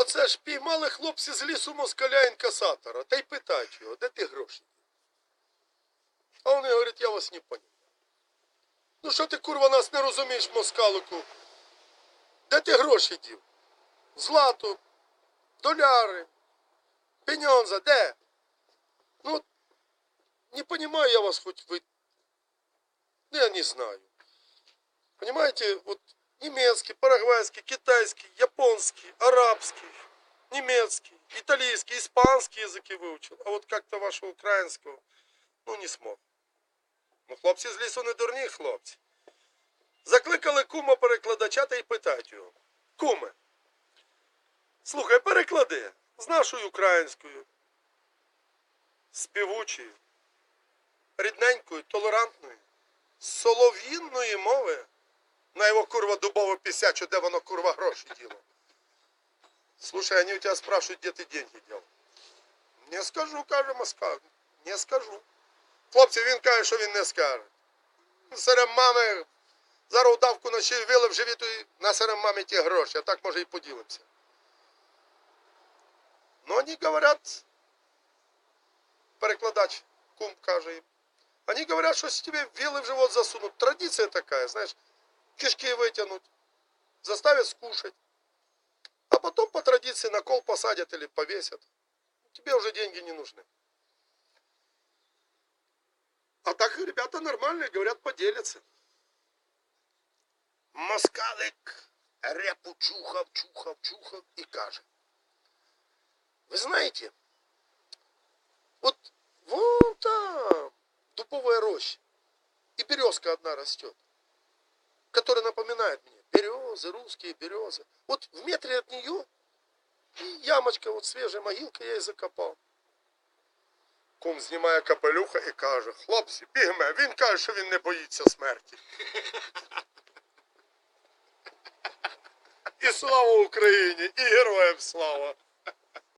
Оце ж піймали хлопці з лісу москаля інкасатора, та й питають його, де ти гроші? А вони говорять, я вас не понял. Ну що ти, курва, нас не розумієш, москалику? Де ти гроші дів? Злато, доляри, пеньонза, де? Ну, не понимаю я вас хоть вы. Я не знаю. Понимаете, вот немецкий, парагвайский, китайский, японский, арабский, немецкий, итальянский, испанский языки выучил. А вот как-то вашего украинского, ну, не смог. Ну, хлопці з лісу не дурні, хлопці. Закликали кума перекладача та й питають його. Куме, слухай, переклади з нашою українською, співучою, рідненькою, толерантною, солов'їнної мови на його курва дубово писячу, де воно курва гроші діло. Слушай, они у тебя спрашивают, где ты деньги дел. Не скажу, каже Москва. Не скажу. Хлопці, він каже, що він не скаже. Серед мами зараз удавку ночі вилив живіту і на серед мамі ті гроші, а так може і поділимося. Ну, вони говорять, перекладач, кум каже їм, они говорят, что если тебе вилы в живот засунут, традиция такая, знаешь, кишки вытянуть, заставят скушать, а потом по традиции на кол посадят или повесят. Тебе уже деньги не нужны. А так ребята нормальные, говорят, поделятся. Москалик репу чухав, чухав, чухав и каже. Вы знаете, вот вон там дубовая роща и березка одна растет, которая напоминает мне березы, русские березы. Вот в метре от нее и ямочка, вот свежая могилка, я и закопал. Кум знімає капелюха і каже, хлопці, бігме, він каже, що він не боїться смерті. І слава Україні, і героям слава!